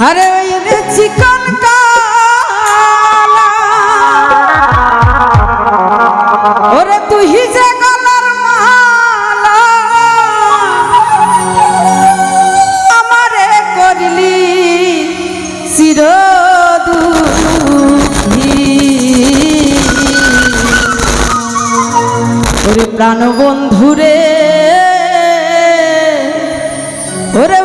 আরে চিকন ওরে তুই যে করলি চির প্রাণ বন্ধুরে ওরে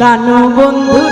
কানু বন্ধু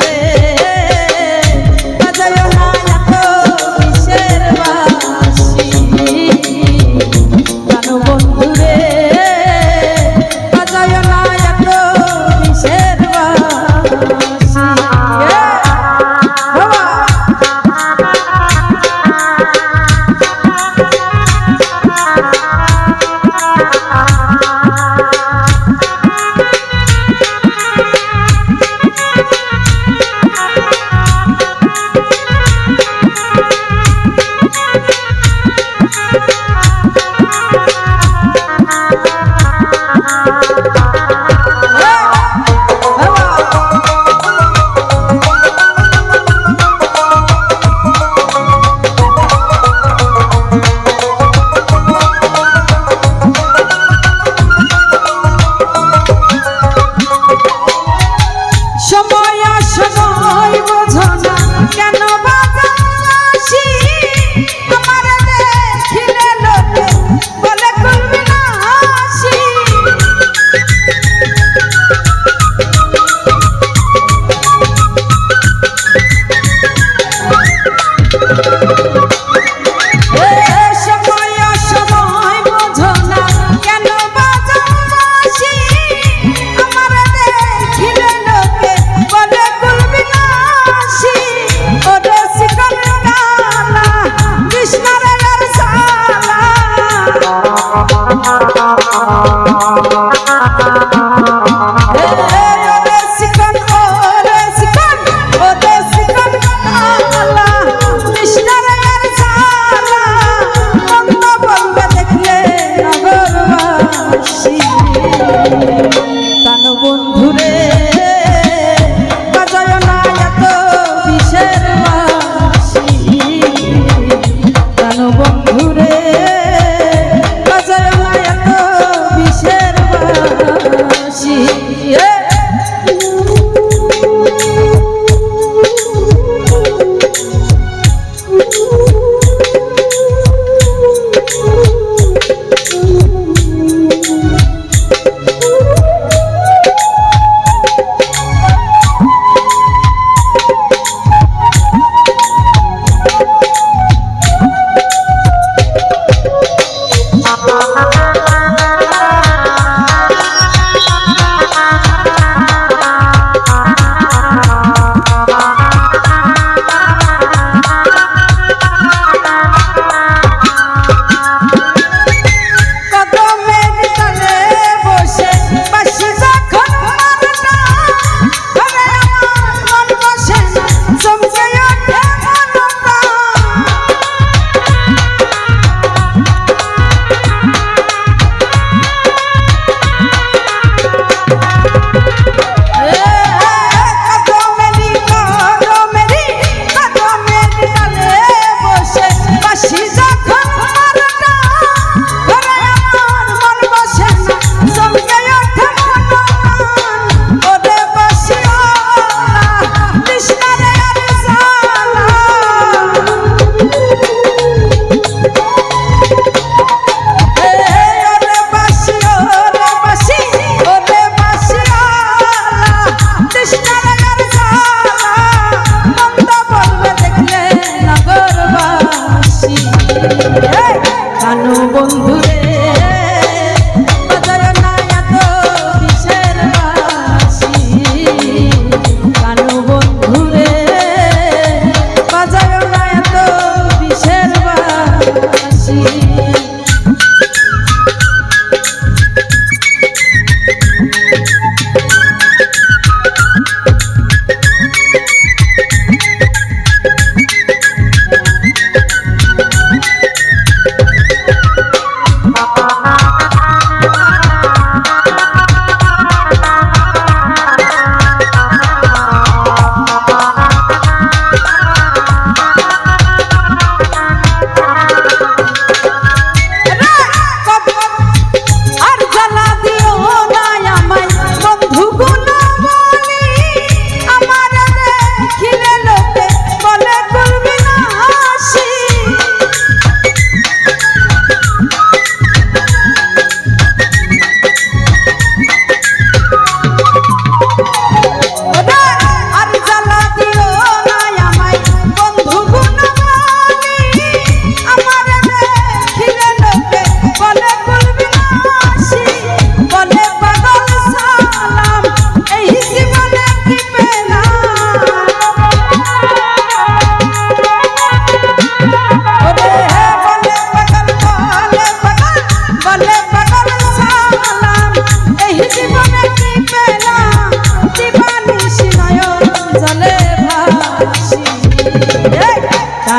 বন্ধুরে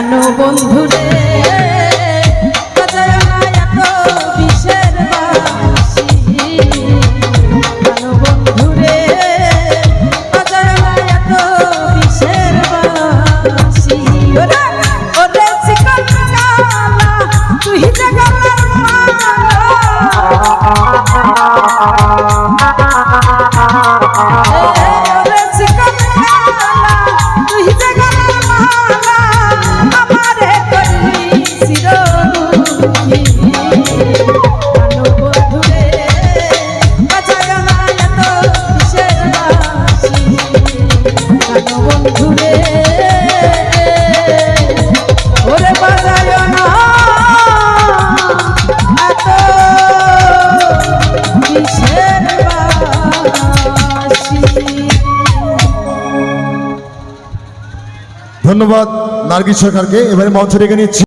কেন বন্ধু ধন্যবাদ নার্গিস সরকারকে। এবারে মঞ্চ রেখে নিচ্ছি।